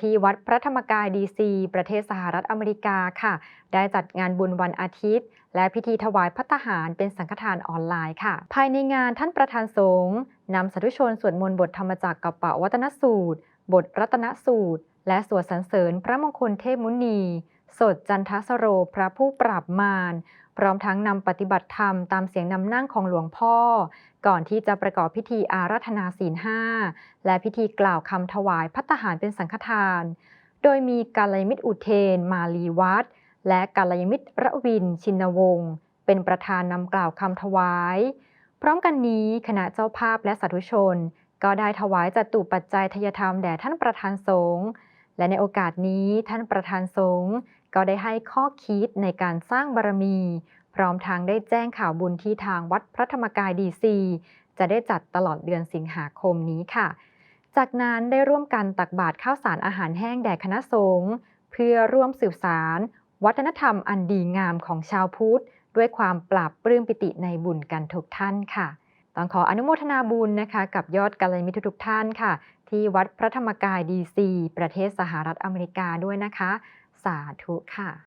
ที่วัดพระธรรมกายดีซี ประเทศสหรัฐอเมริกาค่ะ ได้จัดงานบุญวันอาทิตย์ และพิธีถวายพัตตาหารเป็นสังฆทานออนไลน์ค่ะ ภายในงานท่านประธานสงฆ์นำสาธุชนสวดมนต์บทธรรมจักรกับปะวัตนสูตร บทรัตนสูตร และสวดสรรเสริญพระมงคลเทพมุนี สดจันทสโรพระผู้ปราบมาร พร้อมทั้งนำปฏิบัติธรรมตามเสียงนำนั่งของหลวงพ่อ ก่อนที่จะประกอบพิธีอาราธนาศีลห้าและพิธีกล่าวคำถวายพัตตาหารเป็นสังฆทาน โดยมีกาลยมิตรอุเทน มาลีวัดและกาลยมิตรระวิน ชินวงศ์เป็นประธานนำกล่าวคำถวาย พร้อมกันนี้คณะเจ้าภาพและสาธุชน ก็ได้ถวายจตุปัจจัยทยธรรมแด่ท่านประธานสงฆ์ และในโอกาสนี้ท่านประธานสงฆ์ก็ได้ให้ข้อคิดในการสร้างบารมี พร้อมทางได้แจ้งข่าวบุญที่ทางวัดพระธรรมกายดีซีจะได้จัดตลอดเดือนสิงหาคมนี้ค่ะ จากนั้นได้ร่วมกันตักบาตรข้าวสารอาหารแห้งแด่คณะสงฆ์เพื่อร่วมสืบสาร วัฒนธรรมอันดีงามของชาวพุทธ ด้วยความปราบปลื้มปิติในบุญกันทุกท่านค่ะ ต้องขออนุโมทนาบุญนะคะ กับยอดกัลยาณมิตรทุกท่านค่ะ ที่วัดพระธรรมกายดีซีประเทศสหรัฐอเมริกาด้วยนะคะ สาธุค่ะ